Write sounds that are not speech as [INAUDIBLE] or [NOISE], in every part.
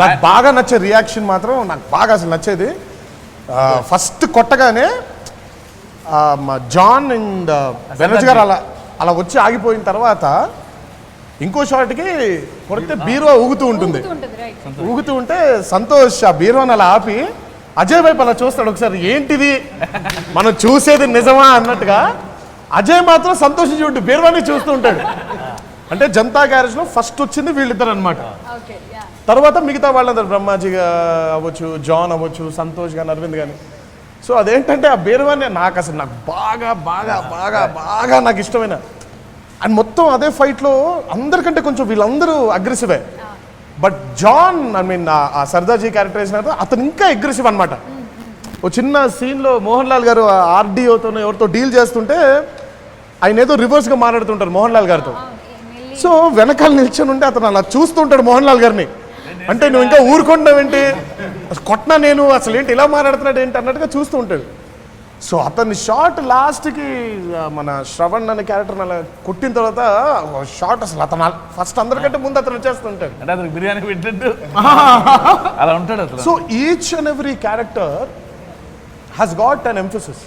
నాకు బాగా నచ్చే రియాక్షన్ మాత్రం నాకు బాగా అసలు నచ్చేది ఫస్ట్ కొట్టగానే జాన్ అండ్ బెనర్జీ గారు అలా అలా వచ్చి ఆగిపోయిన తర్వాత ఇంకో షాట్కి కొడితే బీరువా ఊగుతూ ఉంటుంది. ఉంటుంది రైట్ ఊగుతూ ఉంటే సంతోష్ ఆ బీరువాని అలా ఆపి అజయ్ వైపు అలా చూస్తాడు ఒకసారి ఏంటిది? మనం చూసేది నిజమా? అన్నట్టుగా అజయ్ మాత్రం సంతోషించి ఉంటూ బీరువాని చూస్తూ ఉంటాడు. అంటే జనతా గ్యారేజ్లో ఫస్ట్ వచ్చింది వీళ్ళిద్దరు అనమాట తర్వాత మిగతా వాళ్ళందరూ బ్రహ్మాజీగా అవ్వచ్చు జాన్ అవ్వచ్చు సంతోష్ కానీ అరవింద్ కానీ సో అదేంటంటే ఆ బీరువాని నాకు అసలు నాకు బాగా బాగా బాగా బాగా నాకు ఇష్టమైన అండ్ మొత్తం అదే ఫైట్లో అందరికంటే కొంచెం వీళ్ళందరూ అగ్రెసివే బట్ జాన్ ఐ మీన్ ఆ సర్దార్జీ క్యారెక్టర్ వేసిన అతను ఇంకా అగ్రెసివ్ అనమాట ఓ చిన్న సీన్లో మోహన్ లాల్ గారు ఆర్డీఓతో ఎవరితో డీల్ చేస్తుంటే ఆయన ఏదో రివర్స్గా మాట్లాడుతుంటారు మోహన్ లాల్ గారితో. సో వెనకాల నిల్చొని ఉంటే అతను అలా చూస్తుంటాడు మోహన్ లాల్ గారిని. అంటే నువ్వు ఇంకా ఊరుకుంటావేంటి అసలు కొట్టినా నేను అసలు ఏంటి ఇలా మాట్లాడుతున్నాడు ఏంటి అన్నట్టుగా చూస్తూ ఉంటాడు. సో అతని షాట్ లాస్ట్కి మన శ్రవణ్ అనే క్యారెక్టర్ అలా కొట్టిన తర్వాత షాట్ అసలు అతను ఫస్ట్ అందరికంటే ముందు అతను వచ్చేస్తుంటాడు అంటే అతనికి బిర్యానీ పెట్టినట్టు. [LAUGHS] అలా ఉంటాడు అసలు so each and every character has got an emphasis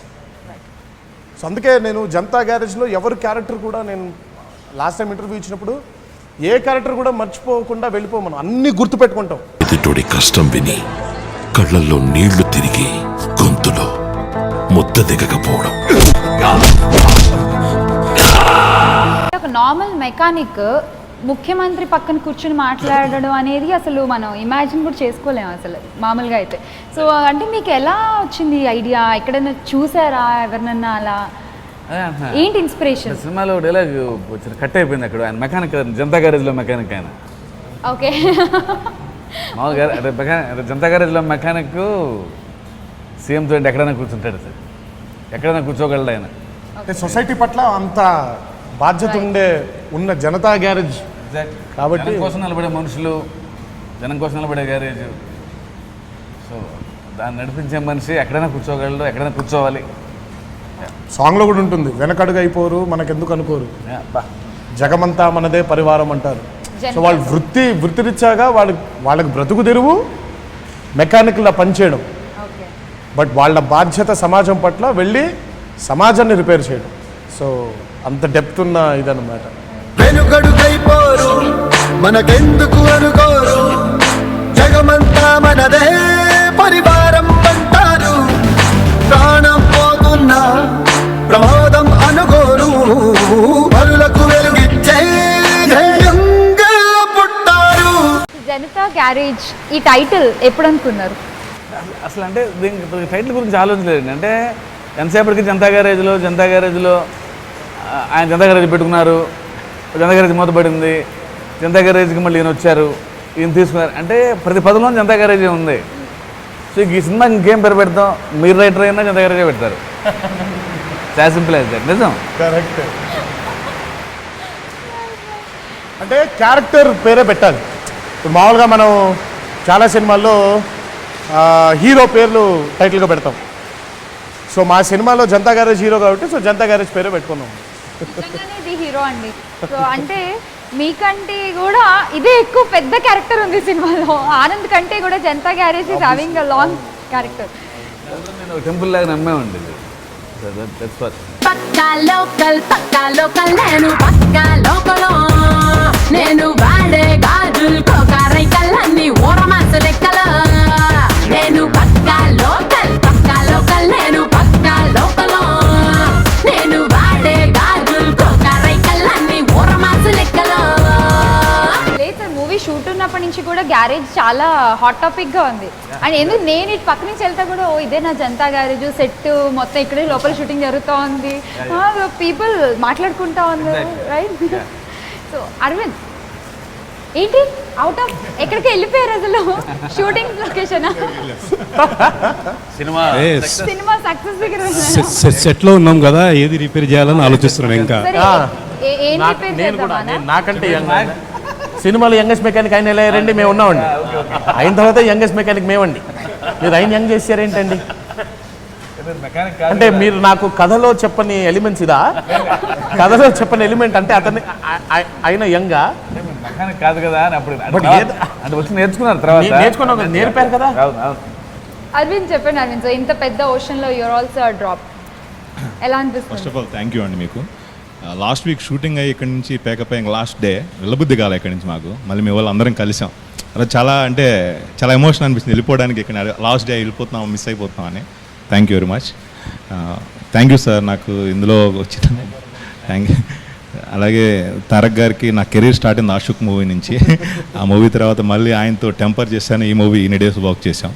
so అందుకే నేను జనతా గ్యారేజ్లో ఎవరి క్యారెక్టర్ కూడా నేను లాస్ట్ టైం ఇంటర్వ్యూ ఇచ్చినప్పుడు ఏ క్యారెక్టర్ కూడా మర్చిపోకుండా వెళ్ళిపోమను. అన్ని గుర్తుపెట్టుకుంటాం. ఎదుటోడి కష్టం విని కళ్ళల్లో నీళ్ళు తిరిగి గొంతులో ముద్ద దిగకపోవడం. ఒక నార్మల్ మెకానిక్ ముఖ్యమంత్రి పక్కన కూర్చుని మాట్లాడడం అనేది అసలు మనం ఇమాజిన్ కూడా చేసుకోలేము అసలు మామూలుగా అయితే. సో అంటే మీకు ఎలా వచ్చింది ఐడియా ఎక్కడైనా చూసారా ఎవరినన్నా అలా. ఏంటి ఇన్స్పిరేషన్ సినిమాలో డైలాగ్ వచ్చిన కట్ అయిపోయింది అక్కడ ఆయన. మెకానిక్ జనతా గ్యారేజ్లో మెకానిక్ ఆయన. ఓకే. మామూలుగా అదే మెకానిక్ జనతా గ్యారేజ్లో మెకానిక్ సీఎంతో ఎక్కడైనా కూర్చుంటాడు సార్. ఎక్కడైనా కూర్చోగలడు ఆయన. అంటే సొసైటీ పట్ల అంత బాధ్యత ఉండే ఉన్న జనతా గ్యారేజ్ కాబట్టి- జనం కోసం నిలబడే మనుషులు జనం కోసం నిలబడే గ్యారేజ్ సో దాన్ని నడిపించే మనిషి ఎక్కడైనా కూర్చోగలడు ఎక్కడైనా కూర్చోవాలి. సాంగ్లో కూడా ఉంటుంది. వెనకడుగు అయిపోరు మనకెందుకు అనుకోరు. జగమంతా మనదే పరివారం అంటారు. సో వాళ్ళు వృత్తి వృత్తిరీత్యాగా వాళ్ళకి వాళ్ళకి బ్రతుకు తెరువు మెకానిక్లా పనిచేయడం. ఓకే బట్ వాళ్ళ బాధ్యత సమాజం పట్ల వెళ్ళి సమాజాన్ని రిపేర్ చేయడం. సో అంత డెప్త్ ఉన్న ఇదన్నమాట. వెనుకడుకైపోరు మనకెందుకు అనుకోరు జగమంతా మనదే పరివారం. ప్రమాదం అనుకోరు పరులకు వెలుగిచ్చే పుట్టారు. జనతా గ్యారేజ్ ఈ టైటిల్ ఎప్పుడు అనుకున్నారు అసలు అంటే దీనికి టైటిల్ గురించి ఆలోచించలేదు అంటే ఎంతసేపటికి జనతా గ్యారేజ్లో జనతా గ్యారేజ్లో ఆయన జనతా గ్యారేజ్ పెట్టుకున్నారు. జనతా గ్యారేజ్ మూతపడింది. జనతా గ్యారేజ్కి మళ్ళీ ఈయన వచ్చారు. ఈయన తీసుకున్నారు. అంటే ప్రతి పదంలో జనతా గ్యారేజే ఉంది. సో ఈ సినిమా ఇంకేం పేరు పెడతాం? మీరు రైటర్ అయినా జనతా గ్యారేజే పెడతారు. సింపుల్ నిజం. కరెక్ట్. అంటే క్యారెక్టర్ పేరే పెట్టాలి. ఇప్పుడు మామూలుగా మనం చాలా సినిమాల్లో ఆ, హీరో పేర్లు టైటిల్గా పెడతాం. సో మా సినిమాలో జనతా గ్యారేజ్ హీరో కాబట్టి సో జనతా గ్యారేజ్ పేరే పెట్టుకున్నాం. ఇది హీరో అండి. సో అంటే మీకంటే కూడా ఇదే ఎక్కువ పెద్ద క్యారెక్టర్ ఉంది సినిమాలో. ఆనంద్ కంటే కూడా Janatha garage is a long character నేను టెంపుల్ లాగా నమ్మేమండి that's for pakka local pakka local నేను పక్కా లోకల్. నేను వాడే గాజులు కోకారైకల్లన్నీ ఊరమాస లెక్కలు. గ్యారేజ్ చాలా హాట్ టాపిక్గా ఉంది. అండ్ ఎందుకు నేను ఇటు పక్క నుంచి వెళ్తా కూడా ఓ ఇదే నా జనతా గ్యారేజ్ సెట్ మొత్తం ఇక్కడే లోపల షూటింగ్ జరుగుతూ ఉంది. పీపుల్ మాట్లాడుకుంటా ఉన్నారు. రైట్ సో అరవింద్ ఏంటి? అవుట్ ఆఫ్ ఎక్కడికి వెళ్ళిపోయారు అసలు? Shooting location cinema cinema success దగ్గర సెట్- సెట్ సెట్లో ఉన్నాం కదా ఏది రిపేర్ చేయాలని ఆలోచిస్తున్నాం ఇంకా. నేను నాకంటే యంగ్ సినిమాలో యంగెస్ట్ మెకానిక్ ఆయన ఎలా రండి మేము ఉన్నామండి. అయిన తర్వాత యంగెస్ట్ మెకానిక్ మేమండి. మీరు ఆయన యంగ్ చేశారేంటండి? మెకానిక్ అంటే మీరు నాకు కథలో చెప్పని ఎలిమెంట్స్ ఇదా? కథలో చెప్పని ఎలిమెంట్ అంటే అతన్ని ఆయన యంగా? మెకానిక్ కాదు కదా అని అప్పుడు అంటే వచ్చి నేర్చుకున్నారు తర్వాత? నేర్చుకున్నావు నేర్పారు కదా. అరవింద్ చెప్పండి అరవింద్ సో ఇంత పెద్ద ఓషన్లో యూర్ ఆల్సో డ్రాప్ ఎలా ఫస్ట్ అనిపిస్తుంది ఆఫ్ ఆల్ థ్యాంక్ యూ అండి మీకు. లాస్ట్ వీక్ షూటింగ్ అయ్యి ఇక్కడి నుంచి పేకప్ లాస్ట్ డే వెళ్ళబుద్ధి కాలే ఇక్కడి నుంచి మాకు. మళ్ళీ మేము వాళ్ళు అందరం కలిసాం. అలా చాలా అంటే చాలా ఎమోషన్ అనిపిస్తుంది. వెళ్ళిపోవడానికి ఇక్కడ లాస్ట్ డే వెళ్ళిపోతున్నాం మిస్ అయిపోతున్నాం అని. Thank you very much thank you sir నాకు ఇందులో వచ్చిన థ్యాంక్ యూ అలాగే తారక్ గారికి నా కెరీర్ స్టార్ట్ అయింది ఆషుక్ మూవీ నుంచి. ఆ మూవీ తర్వాత మళ్ళీ ఆయనతో టెంపర్ చేశాను. ఈ మూవీ ఇన్ని డేస్ వర్క్ చేశాం.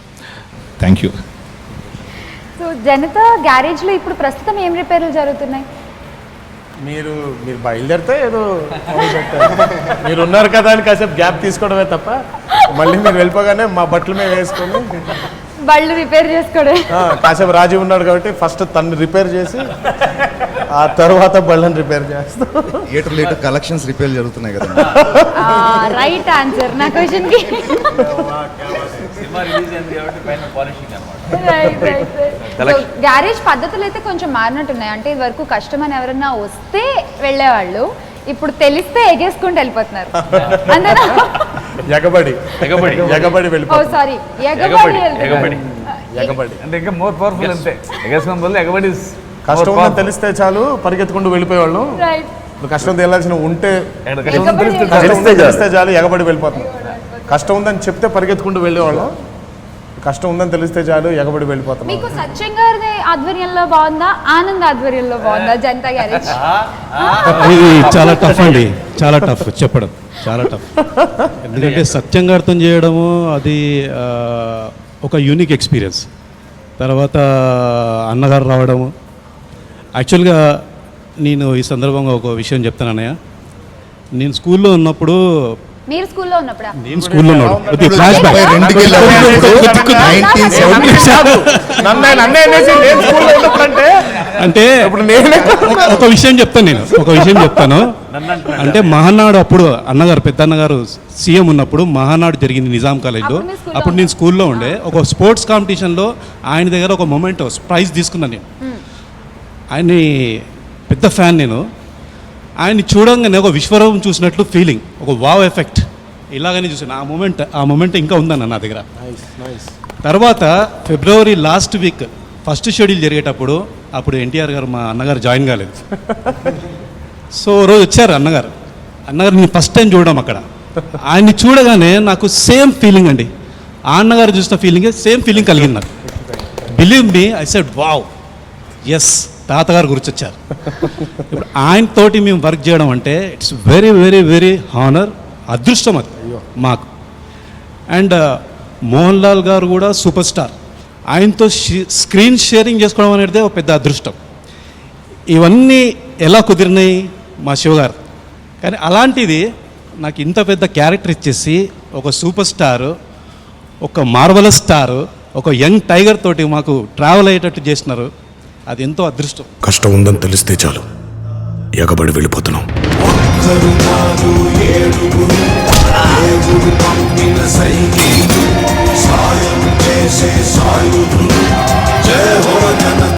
థ్యాంక్ యూ సో జనతా గ్యారేజ్లో ఇప్పుడు ప్రస్తుతం ఏం రిపేర్లు జరుగుతున్నాయి? మీరు మీరు బయలుదేరితే ఏదో. మీరు ఉన్నారు కదా అని కాసేపు గ్యాప్ తీసుకోవడమే తప్ప మళ్ళీ మీరు వెళ్ళిపోగానే మా బట్టలు మేము వేసుకొని బళ్ళు రిపేర్ చేసుకోవడం కాసేపు రాజీవ్ ఉన్నాడు కాబట్టి ఫస్ట్ తను రిపేర్ చేసి ఆ తర్వాత బళ్ళని రిపేర్ చేస్తాం. థియేటర్ లేటర్ కలెక్షన్స్ రిపేర్ జరుగుతున్నాయి కదా. రైట్ ఆన్సర్ నా క్వశ్చన్కి. గ్యారేజ్ పద్ధతులు అయితే కొంచెం మారినట్టున్నాయి. అంటే ఇది వరకు కస్టమర్ ఎవరన్నా వస్తే వెళ్ళేవాళ్ళు ఇప్పుడు తెలిస్తే ఎగేసుకుంటూ వెళ్ళిపోతున్నారు. [LAUGHS] అంతేనా ఎగబడి. ఎగబడి. ఎగబడి ఓ వెళ్ళిపోతాం సారీ ఎగబడి. ఎగబడి. ఎగబడి. అంటే ఇంకా మోర్ పవర్ఫుల్ అంతే. ఎగేసుకున్న బదులు ఎగబడి కష్టం ఉందని. తెలిస్తే చాలు పరిగెత్తుకుంటూ వెళ్ళిపోయేవాళ్ళం. కష్టం తేలాల్సిన ఉంటే. తెలిస్తే చాలు. ఎగబడి వెళ్ళిపోతున్నాం కష్టం ఉందని చెప్తే పరిగెత్తుకుంటూ వెళ్ళేవాళ్ళం. కష్టం ఉందని తెలిస్తే చాలు ఎగబడి వెళ్ళిపోతున్నాం. మీకు సత్యం గారి ఆధ్వర్యంలో బాగుందా? ఆనంద్ ఆధ్వర్యంలో బాగుందా? జనతా గ్యారేజ్? ఇది చాలా టఫ్ అండి. చాలా టఫ్ చెప్పడం. చాలా టఫ్ ఎందుకంటే సత్యం గారితో చేయడము అది ఒక యూనిక్ ఎక్స్పీరియన్స్ తర్వాత అన్నగారు రావడము యాక్చువల్గా నేను ఈ సందర్భంగా ఒక విషయం చెప్తాను అన్నయ్య. నేను స్కూల్లో ఉన్నప్పుడు మీరు స్కూల్లో ఉన్నప్పుడా? నేను స్కూల్లో ఉన్నాడు ఫ్లాష్ బ్యాక్ అంటే ఇప్పుడు నేనే ఒక- ఒక విషయం చెప్తాను నేను. ఒక విషయం చెప్తాను. అంటే మహానాడు అప్పుడు అన్నగారు పెద్ద అన్నగారు సీఎం ఉన్నప్పుడు మహానాడు జరిగింది నిజాం కాలేజ్లో. అప్పుడు నేను స్కూల్లో ఉండే. ఒక స్పోర్ట్స్ కాంపిటీషన్లో ఆయన దగ్గర ఒక మొమెంట్ ప్రైజ్ తీసుకున్నాను నేను. ఆయన్ని పెద్ద ఫ్యాన్ నేను. ఆయన్ని చూడంగానే ఒక విశ్వరూపం చూసినట్లు ఫీలింగ్ ఒక వావ్ ఎఫెక్ట్ ఇలాగనే చూసాను ఆ మూమెంట్ ఆ మూమెంట్ ఇంకా ఉందన్న నా దగ్గర. తర్వాత February last week first schedule జరిగేటప్పుడు అప్పుడు ఎన్టీఆర్ గారు మా అన్నగారు జాయిన్ కాలేదు. [LAUGHS] సో రోజు వచ్చారు అన్నగారు. అన్నగారు నేను ఫస్ట్ టైం చూడడం అక్కడ. ఆయన్ని చూడగానే నాకు సేమ్ ఫీలింగ్ అండి. ఆ అన్నగారు చూసిన ఫీలింగే సేమ్ ఫీలింగ్ కలిగింది నాకు. Believe me I said wow yes తాతగారు గుర్తొచ్చారు. ఇప్పుడు ఆయనతోటి మేము వర్క్ చేయడం అంటే it's very very very honour అదృష్టం అది మాకు. అండ్ మోహన్ లాల్ గారు కూడా సూపర్ స్టార్. ఆయనతో షీ- స్క్రీన్ షేరింగ్ చేసుకోవడం అనేది ఒక పెద్ద అదృష్టం. ఇవన్నీ ఎలా కుదిరినాయి మా శివగారు? కానీ అలాంటిది నాకు ఇంత పెద్ద క్యారెక్టర్ ఇచ్చేసి ఒక సూపర్ స్టార్ ఒక మార్వలస్ స్టార్ ఒక యంగ్ టైగర్ తోటి మాకు ట్రావెల్ అయ్యేటట్టు చేసినారు. అది ఎంతో అదృష్టం. కష్టం ఉందని తెలిస్తే చాలు. ఎగబడి వెళ్ళిపోతున్నాం.